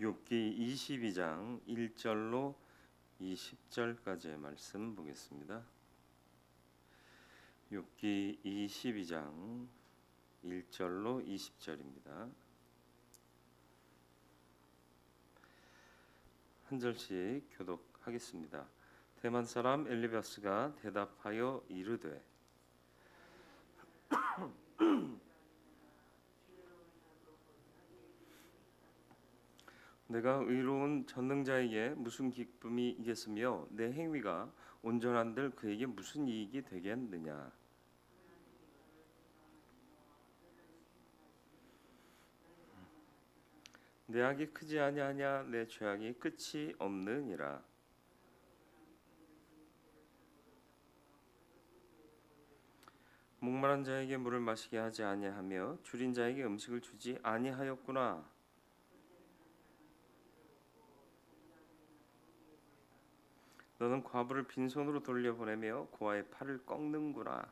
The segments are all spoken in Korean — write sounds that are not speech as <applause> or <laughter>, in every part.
욥기 22장 1절로 20절까지의 말씀 보겠습니다. 욥기 22장 1절로 20절입니다. 한 절씩 교독하겠습니다. 대만 사람 엘리바스가 대답하여 이르되 내가 의로운 전능자에게 무슨 기쁨이 있겠으며 내 행위가 온전한들 그에게 무슨 이익이 되겠느냐? 내 악이 크지 아니하냐? 내 죄악이 끝이 없느니라. 목마른 자에게 물을 마시게 하지 아니하며 줄인 자에게 음식을 주지 아니하였구나 너는 과부를 빈손으로 돌려보내며 고아의 팔을 꺾는구나.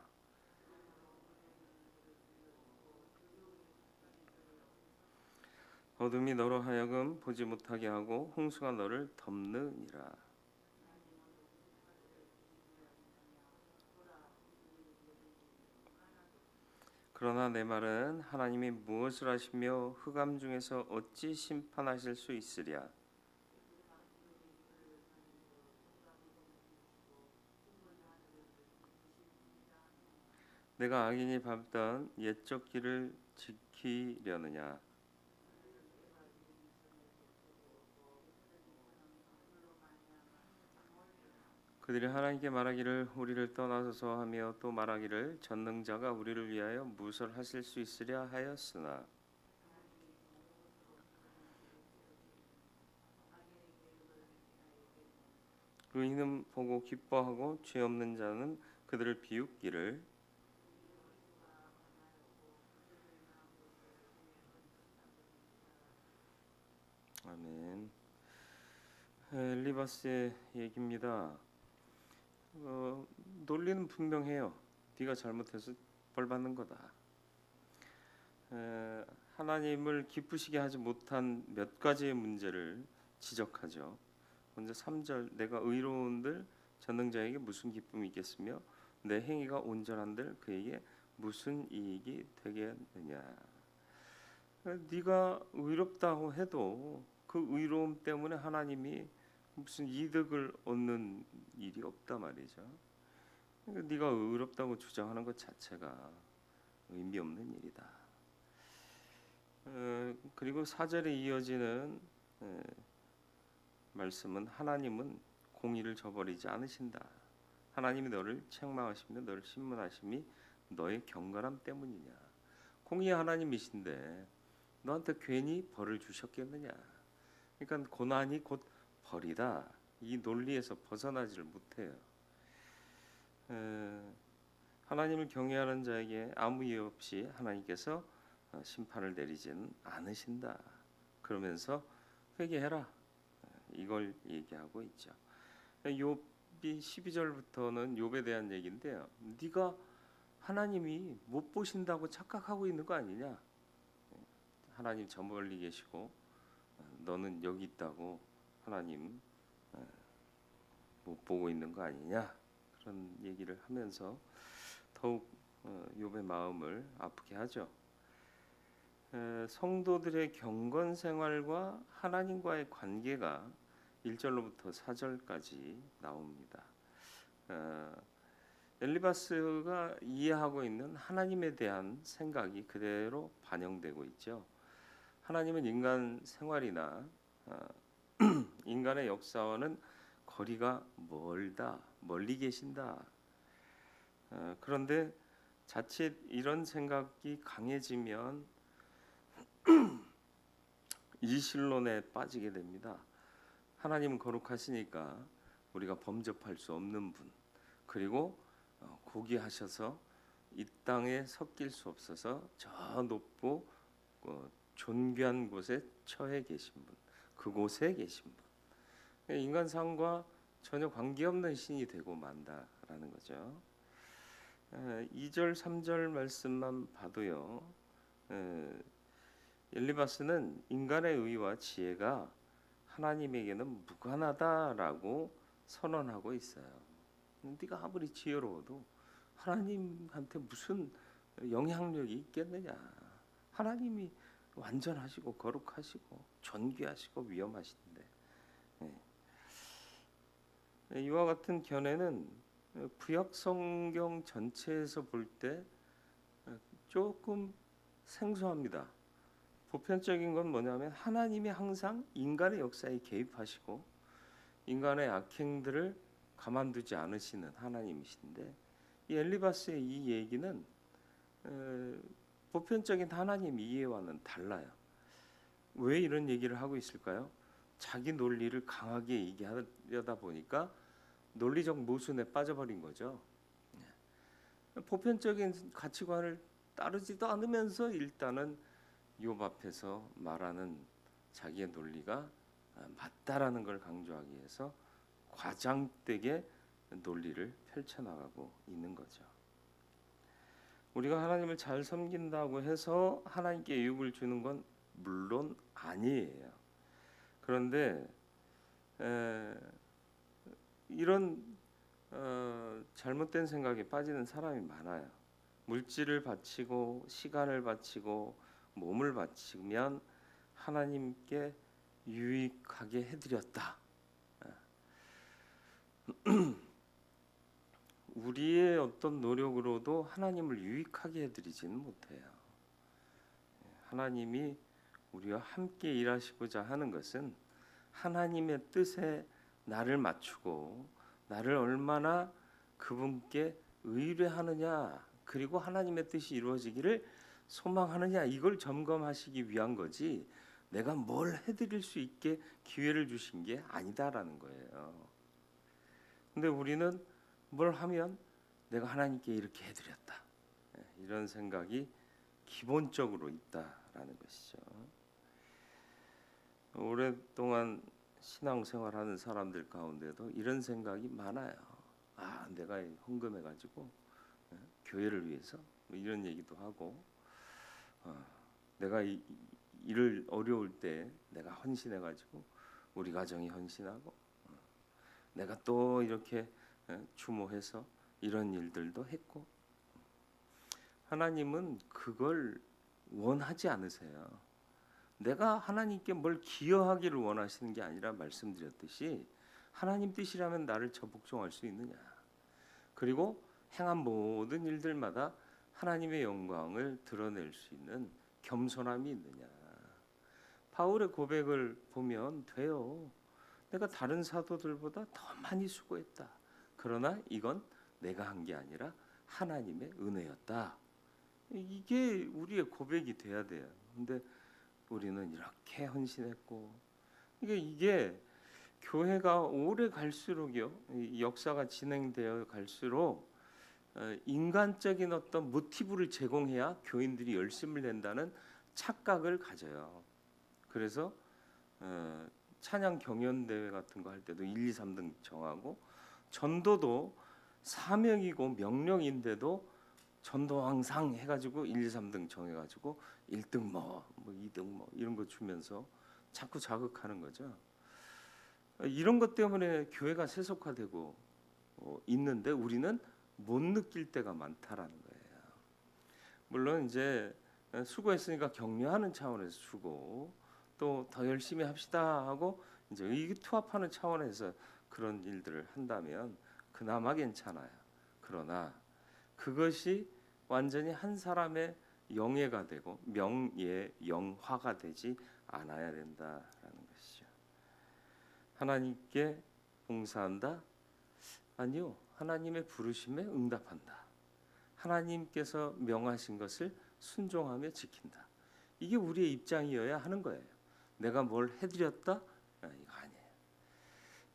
어둠이 너로 하여금 보지 못하게 하고 홍수가 너를 덮느니라. 그러나 내 말은 하나님이 무엇을 하시며 흑암 중에서 어찌 심판하실 수 있으랴. 내가 악인이 밟던 옛적 길을 지키려느냐? 그들이 하나님께 말하기를 우리를 떠나서서 하며 또 말하기를 전능자가 우리를 위하여 무엇을 하실 수 있으랴 하였으나. 의인은 보고 기뻐하고 죄 없는 자는 그들을 비웃기를 아멘. 엘리바스의 얘기입니다. 어, 논리는 분명해요. 네가 잘못해서 벌 받는 거다. 에, 하나님을 기쁘시게 하지 못한 몇 가지의 문제를 지적하죠. 먼저 3절 내가 의로운들 전능자에게 무슨 기쁨이 있겠으며 내 행위가 온전한들 그에게 무슨 이익이 되겠느냐. 네가 의롭다고 해도 그 의로움 때문에 하나님이 무슨 이득을 얻는 일이 없다 말이죠. 그러니까 네가 의롭다고 주장하는 것 자체가 의미 없는 일이다. 어, 그리고 사절에 이어지는 에, 말씀은 하나님은 공의를 저버리지 않으신다. 하나님이 너를 책망하시며 너를 신문하심이 너의 경건함 때문이냐. 공의 하나님이신데 너한테 괜히 벌을 주셨겠느냐. 그러니까 고난이 곧 벌이다. 이 논리에서 벗어나지를 못해요. 에, 하나님을 경외하는 자에게 아무 이유 없이 하나님께서 어, 심판을 내리지는 않으신다. 그러면서 회개해라. 이걸 얘기하고 있죠. 욥이 12절부터는 욥에 대한 얘기인데요. 네가 하나님이 못 보신다고 착각하고 있는 거 아니냐? 하나님 저 멀리 계시고 너는 여기 있다고 하나님 못 보고 있는 거 아니냐? 그런 얘기를 하면서 더욱 욥의 마음을 아프게 하죠. 성도들의 경건 생활과 하나님과의 관계가 1절로부터 4절까지 나옵니다. 엘리바스가 이해하고 있는 하나님에 대한 생각이 그대로 반영되고 있죠. 하나님은 인간 생활이나 <clears throat> 인간의 역사와는 거리가 멀다, 멀리 계신다. 그런데 자칫 이런 생각이 강해지면 <clears throat> 이신론에 빠지게 됩니다. 하나님은 거룩하시니까 우리가 범접할 수 없는 분. 그리고 고귀하셔서 이 땅에 섞일 수 없어서 저 높고 존귀한 곳에 처해 계신 분. 그곳에 계신 분. 인간 삶과 전혀 관계없는 신이 되고 만다라는 거죠. 2절 3절 말씀만 봐도요. 엘리바스는 인간의 의와 지혜가 하나님에게는 무관하다라고 선언하고 있어요. 네가 아무리 지혜로워도 하나님한테 무슨 영향력이 있겠느냐? 하나님이 완전하시고 거룩하시고 존귀하시고 위엄하신데 예. 이와 같은 견해는 구약 성경 전체에서 볼 때 조금 생소합니다. 보편적인 건 뭐냐면 하나님이 항상 인간의 역사에 개입하시고 인간의 악행들을 가만두지 않으시는 하나님이신데 이 엘리바스의 이 얘기는 에, 보편적인 하나님 이해와는 달라요. 왜 이런 얘기를 하고 있을까요? 자기 논리를 강하게 얘기하려다 보니까 논리적 모순에 빠져버린 거죠. 네. 보편적인 가치관을 따르지도 않으면서 일단은 욥 앞에서 말하는 자기의 논리가 아, 맞다라는 걸 강조하기 위해서 과장되게 논리를 펼쳐나가고 있는 거죠. 우리가 하나님을 잘 섬긴다고 해서 하나님께 유익을 주는 건 물론 아니에요. 그런데 에, 이런 어, 잘못된 생각에 빠지는 사람이 많아요. 물질을 바치고 시간을 바치고 몸을 바치면 하나님께 유익하게 해드렸다. 우리의 어떤 노력으로도 하나님을 유익하게 해드리지는 못해요. 하나님이 우리와 함께 일하시고자 하는 것은 하나님의 뜻에 나를 맞추고 나를 얼마나 그분께 의뢰하느냐 그리고 하나님의 뜻이 이루어지기를 소망하느냐 이걸 점검하시기 위한 거지 내가 뭘 해드릴 수 있게 기회를 주신 게 아니다라는 거예요. 근데 우리는 뭘 하면 내가 하나님께 이렇게 해드렸다 예, 이런 생각이 기본적으로 있다라는 것이죠. 오랫동안 신앙생활하는 사람들 가운데도 이런 생각이 많아요. 아, 내가 헌금해 가지고 예, 교회를 위해서 뭐 이런 얘기도 하고 어, 내가 이, 일을 어려울 때 내가 헌신해 가지고 우리 가정이 헌신하고 어, 내가 또 이렇게 예, 추모해서 이런 일들도 했고 하나님은 그걸 원하지 않으세요. 내가 하나님께 뭘 기여하기를 원하시는 게 아니라 말씀드렸듯이 하나님 뜻이라면 나를 저복종할 수 있느냐. 그리고 행한 모든 일들마다 하나님의 영광을 드러낼 수 있는 겸손함이 있느냐. 바울의 고백을 보면 돼요. 내가 다른 사도들보다 더 많이 수고했다. 그러나 이건 내가 한 게 아니라 하나님의 은혜였다. 이게 우리의 고백이 돼야 돼요. 근데 우리는 이렇게 헌신했고 이게 이게 교회가 오래 갈수록요 이 역사가 진행되어 갈수록 어, 인간적인 어떤 모티브를 제공해야 교인들이 열심을 낸다는 착각을 가져요. 그래서 어, 찬양 경연 대회 같은 거 할 때도 1, 2, 3등 정하고 전도도 사명이고 명령인데도 전도왕상 해가지고 1, 2, 3등 정해가지고 1등 뭐, 뭐 2등 뭐 이런 거 주면서 자꾸 자극하는 거죠. 이런 것 때문에 교회가 세속화되고 어, 있는데 우리는 못 느낄 때가 많다라는 거예요. 물론 이제 수고했으니까 격려하는 차원에서 주고 또 더 열심히 합시다 하고 이제 의기투합하는 차원에서 그런 일들을 한다면 그나마 괜찮아요. 그러나 그것이 완전히 한 사람의 영예가 되고 명예 영화가 되지 않아야 된다라는 것이죠. 하나님께 봉사한다? 아니요. 하나님의 부르심에 응답한다. 하나님께서 명하신 것을 순종하며 지킨다. 이게 우리의 입장이어야 하는 거예요. 내가 뭘 해드렸다? 아, 이거 아니에요.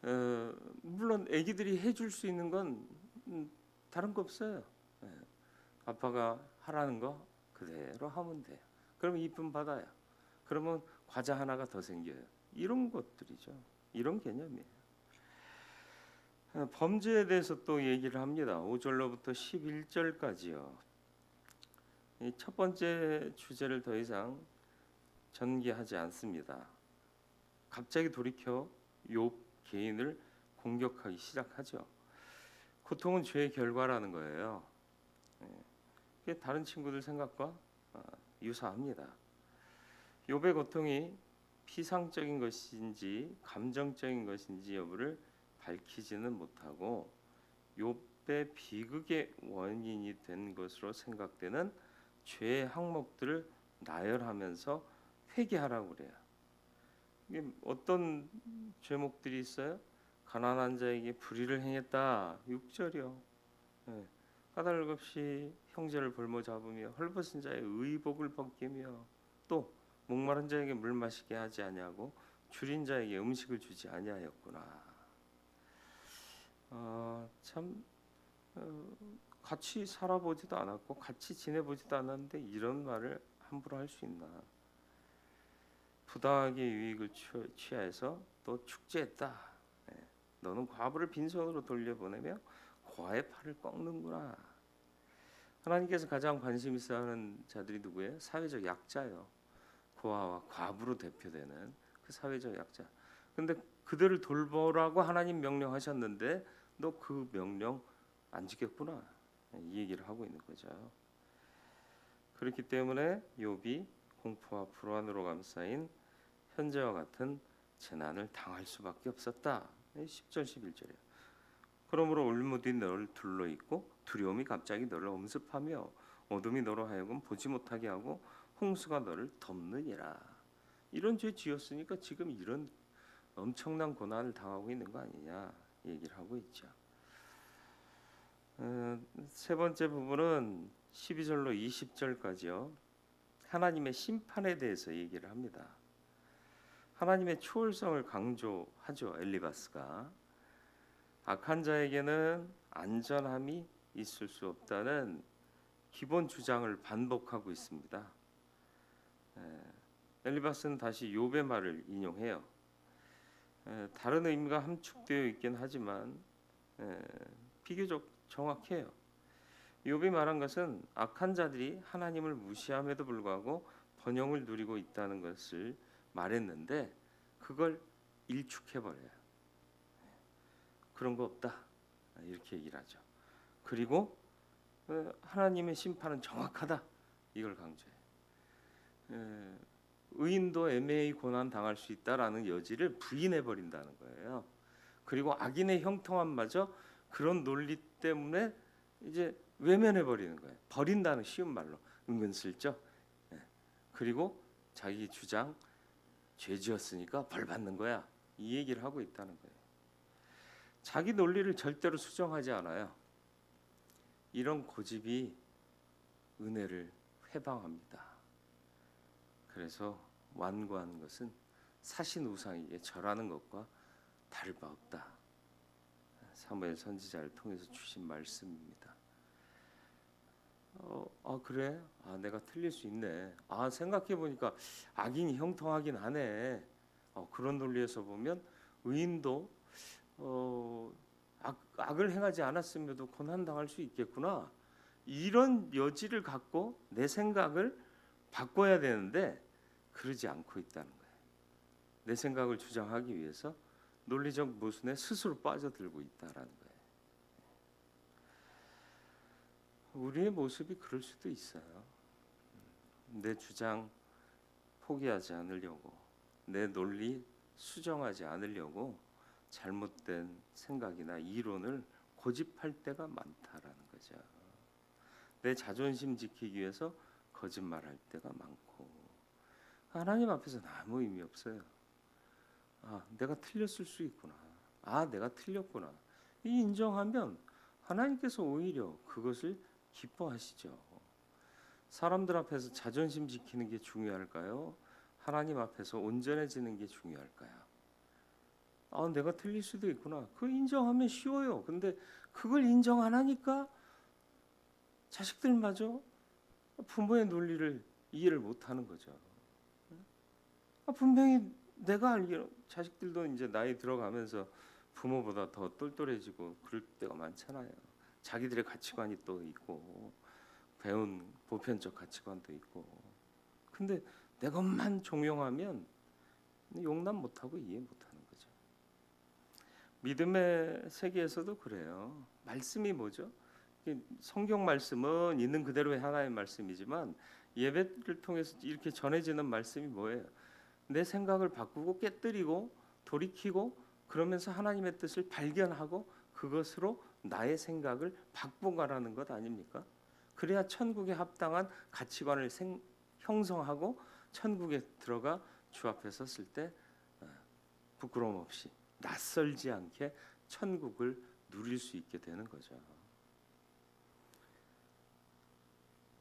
어, 물론 아기들이 해줄 수 있는 건 음, 다른 거 없어요. 예. 아빠가 하라는 거 그대로 하면 돼요. 그러면 이쁨 받아요. 그러면 과자 하나가 더 생겨요. 이런 것들이죠. 이런 개념이에요. 어, 범죄에 대해서 또 얘기를 합니다. 5절로부터 11절까지요. 첫 번째 주제를 더 이상 전개하지 않습니다. 갑자기 돌이켜 욥 개인을 공격하기 시작하죠. 고통은 죄의 결과라는 거예요. 예. 그게 다른 친구들 생각과 아, 유사합니다. 욥의 고통이 피상적인 것인지 감정적인 것인지 여부를 밝히지는 못하고 욥의 비극의 원인이 된 것으로 생각되는 죄의 항목들을 나열하면서 회개하라고 그래요. 이게 어떤 죄목들이 있어요? 가난한 자에게 불의를 행했다. 6절이요. 예. 까닭 없이 형제를 볼모 잡으며 헐벗은 자의 의복을 벗기며 또 목마른 자에게 물 마시게 하지 아니하고 줄인 자에게 음식을 주지 아니하였구나. 어, 참 어, 같이 살아보지도 않았고 같이 지내보지도 않았는데 이런 말을 함부로 할 수 있나? 부당하게 유익을 취- 취하여서 또 축제했다. 예, 너는 과부를 빈손으로 돌려보내며 고아의 팔을 꺾는구나. 하나님께서 가장 관심 있어 하는 자들이 누구예요? 사회적 약자요. 고아와 과부로 대표되는 그 사회적 약자. 근데 그들을 돌보라고 하나님 명령하셨는데 너 그 명령 안 지켰구나. 이 얘기를 하고 있는 거죠. 그렇기 때문에 욥이 공포와 불안으로 감싸인 현재와 같은 재난을 당할 수밖에 없었다. 10절 11절이에요. 그러므로 울무디 너를 둘러 있고 두려움이 갑자기 너를 엄습하며 어둠이 너로 하여금 보지 못하게 하고 홍수가 너를 덮느니라. 이런 죄 지었으니까 지금 이런 엄청난 고난을 당하고 있는 거 아니냐 얘기를 하고 있죠. 어, 세 번째 부분은 12절로 20절까지요. 하나님의 심판에 대해서 얘기를 합니다. 하나님의 초월성을 강조하죠. 엘리바스가 악한 자에게는 안전함이 있을 수 없다는 기본 주장을 반복하고 있습니다. 에, 엘리바스는 다시 욥의 말을 인용해요. 에, 다른 의미가 함축되어 있긴 하지만 에, 비교적 정확해요. 욥이 말한 것은 악한 자들이 하나님을 무시함에도 불구하고 번영을 누리고 있다는 것을 말했는데 그걸 일축해 버려요. 그런 거 없다 이렇게 얘기를 하죠. 그리고 어, 하나님의 심판은 정확하다 이걸 강조해. 에, 의인도 애매히 고난 당할 수 있다라는 여지를 부인해 버린다는 거예요. 그리고 악인의 형통함마저 그런 논리 때문에 이제 외면해 버리는 거예요. 버린다는 쉬운 말로 은근슬쩍. 예. 그리고 자기 주장 죄 지었으니까 벌 받는 거야. 이 얘기를 하고 있다는 거예요. 자기 논리를 절대로 수정하지 않아요. 이런 고집이 은혜를 회방합니다. 그래서 완고한 것은 사신 우상에게 절하는 것과 다를 바 없다. 사무엘 선지자를 통해서 주신 말씀입니다. 어, 아 그래? 아 내가 틀릴 수 있네. 아 생각해 보니까 악인이 형통하긴 하네. 어, 그런 논리에서 보면 의인도 어, 악, 악을 행하지 않았음에도 고난 당할 수 있겠구나. 이런 여지를 갖고 내 생각을 바꿔야 되는데 그러지 않고 있다는 거예요. 내 생각을 주장하기 위해서 논리적 모순에 스스로 빠져들고 있다라는 거예요. 우리의 모습이 그럴 수도 있어요. 내 주장 포기하지 않으려고, 내 논리 수정하지 않으려고 잘못된 생각이나 이론을 고집할 때가 많다라는 거죠. 내 자존심 지키기 위해서 거짓말할 때가 많고 하나님 앞에서는 아무 의미 없어요. 아, 내가 틀렸을 수 있구나. 아, 내가 틀렸구나. 이 인정하면 하나님께서 오히려 그것을 기뻐하시죠. 사람들 앞에서 자존심 지키는 게 중요할까요? 하나님 앞에서 온전해지는 게 중요할까요? 아, 내가 틀릴 수도 있구나. 그 인정하면 쉬워요. 근데 그걸 인정 안 하니까 자식들마저 부모의 논리를 이해를 못 하는 거죠. 아, 분명히 내가 알기로 자식들도 이제 나이 들어가면서 부모보다 더 똘똘해지고 그럴 때가 많잖아요. 자기들의 가치관이 또 있고 배운 보편적 가치관도 있고. 근데 내 것만 종용하면 용납 못하고 이해 못하는 거죠. 믿음의 세계에서도 그래요. 말씀이 뭐죠? 성경 말씀은 있는 그대로의 하나의 말씀이지만 예배를 통해서 이렇게 전해지는 말씀이 뭐예요? 내 생각을 바꾸고 깨뜨리고 돌이키고 그러면서 하나님의 뜻을 발견하고 그것으로 나의 생각을 바꿔가라는 것 아닙니까? 그래야 천국에 합당한 가치관을 생, 형성하고 천국에 들어가 주 앞에 섰을 때 어, 부끄러움 없이 낯설지 않게 천국을 누릴 수 있게 되는 거죠.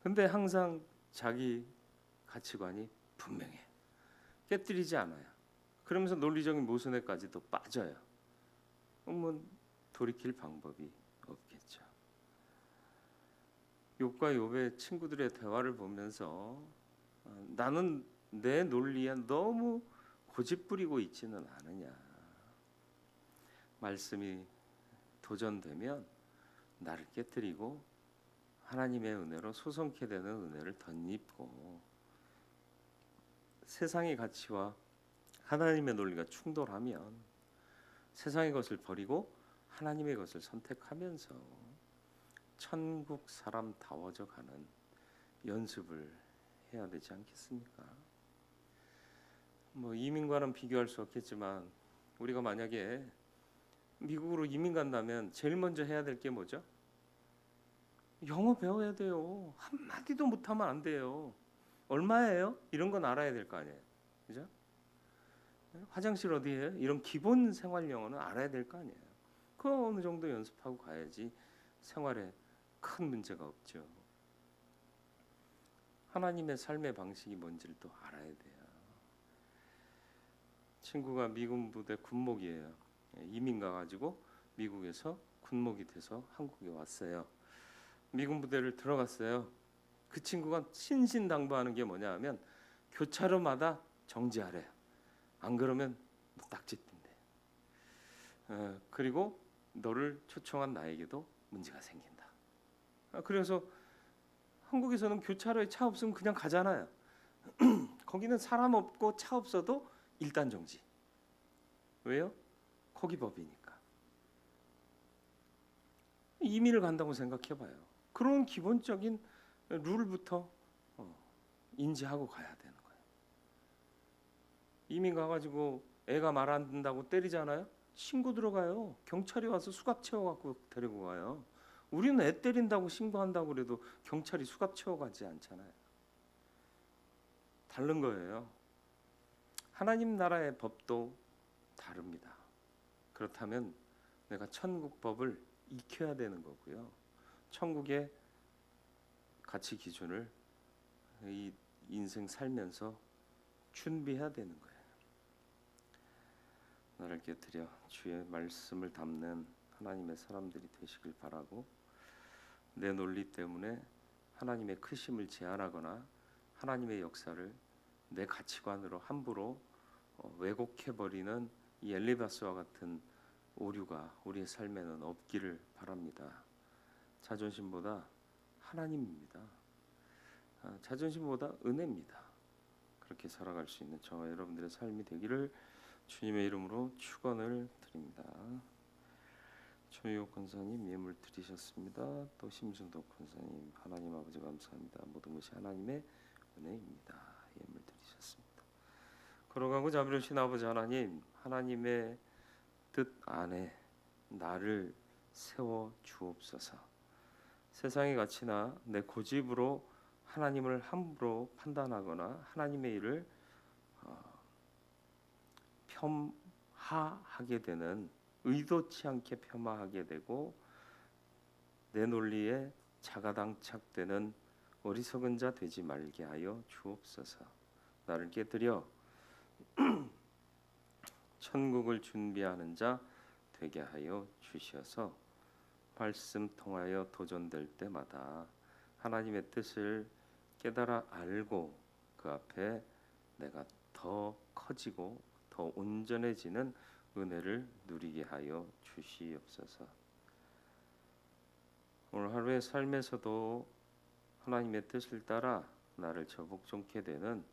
근데 항상 자기 가치관이 분명해. 깨뜨리지 않아요. 그러면서 논리적인 모순에까지도 빠져요. 그러면 돌이킬 방법이 없겠죠. 욥과 욥의 친구들의 대화를 보면서 어, 나는 내 논리에 너무 고집부리고 있지는 않으냐. 말씀이 도전되면 나를 깨뜨리고 하나님의 은혜로 소성케 되는 은혜를 덧입고 세상의 가치와 하나님의 논리가 충돌하면 세상의 것을 버리고 하나님의 것을 선택하면서 천국 사람다워져 가는 연습을 해야 되지 않겠습니까? 뭐 이민과는 비교할 수 없겠지만 우리가 만약에 미국으로 이민 간다면 제일 먼저 해야 될 게 뭐죠? 영어 배워야 돼요. 한 마디도 못하면 안 돼요. 얼마예요? 이런 건 알아야 될 거 아니에요. 그죠? 화장실 어디에요? 이런 기본 생활 영어는 알아야 될 거 아니에요. 그거 어느 정도 연습하고 가야지 생활에 큰 문제가 없죠. 하나님의 삶의 방식이 뭔지를 또 알아야 돼요. 친구가 미군 부대 군목이에요. 예, 이민 가가지고 미국에서 군목이 돼서 한국에 왔어요. 미군 부대를 들어갔어요. 그 친구가 신신당부하는 게 뭐냐 하면 교차로마다 정지하래요. 안 그러면 너 딱지 뛴대. 어, 그리고 너를 초청한 나에게도 문제가 생긴다. 아, 그래서 한국에서는 교차로에 차 없으면 그냥 가잖아요. <clears throat> 거기는 사람 없고 차 없어도 일단 정지. 왜요? 거기 법이니까. 이민을 간다고 생각해봐요. 그런 기본적인 룰부터 어, 인지하고 가야 되는 거예요. 이민 가가지고 애가 말 안 듣는다고 때리잖아요. 신고 들어가요. 경찰이 와서 수갑 채워갖고 데리고 가요. 우리는 애 때린다고 신고한다고 그래도 경찰이 수갑 채워가지 않잖아요. 다른 거예요. 하나님 나라의 법도 다릅니다. 그렇다면 내가 천국 법을 익혀야 되는 거고요. 천국의 가치 기준을 이 인생 살면서 준비해야 되는 거예요. 나를 깨뜨려 주의 말씀을 담는 하나님의 사람들이 되시길 바라고 내 논리 때문에 하나님의 크심을 제한하거나 하나님의 역사를 내 가치관으로 함부로 어, 왜곡해 버리는 이 엘리바스와 같은 오류가 우리의 삶에는 없기를 바랍니다. 자존심보다 하나님입니다. 아, 자존심보다 은혜입니다. 그렇게 살아갈 수 있는 저와 여러분들의 삶이 되기를 주님의 이름으로 축원을 드립니다. 조효 권사님 예물 드리셨습니다. 또 심순덕 권사님 하나님 아버지 감사합니다. 모든 것이 하나님의 은혜입니다. 예물 드리셨습니다. 걸어가고 자비로우신 아버지 하나님 하나님의 뜻 안에 나를 세워 주옵소서. 세상의 가치나 내 고집으로 하나님을 함부로 판단하거나 하나님의 일을 어, 폄하하게 되는 의도치 않게 폄하하게 되고 내 논리에 자가당착되는 어리석은 자 되지 말게 하여 주옵소서. 나를 깨뜨려 <clears throat> 천국을 준비하는 자 되게 하여 주시어서 말씀 통하여 도전될 때마다 하나님의 뜻을 깨달아 알고 그 앞에 내가 더 커지고 더 온전해지는 은혜를 누리게 하여 주시옵소서. 오늘 하루의 삶에서도 하나님의 뜻을 따라 나를 저복종케 되는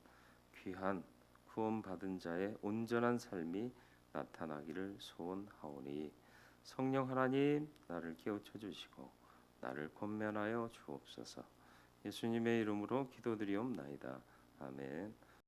귀한 구원받은 자의 온전한 삶이 나타나기를 소원하오니 성령 하나님 나를 깨우쳐 주시고 나를 권면하여 주옵소서. 예수님의 이름으로 기도드리옵나이다. 아멘.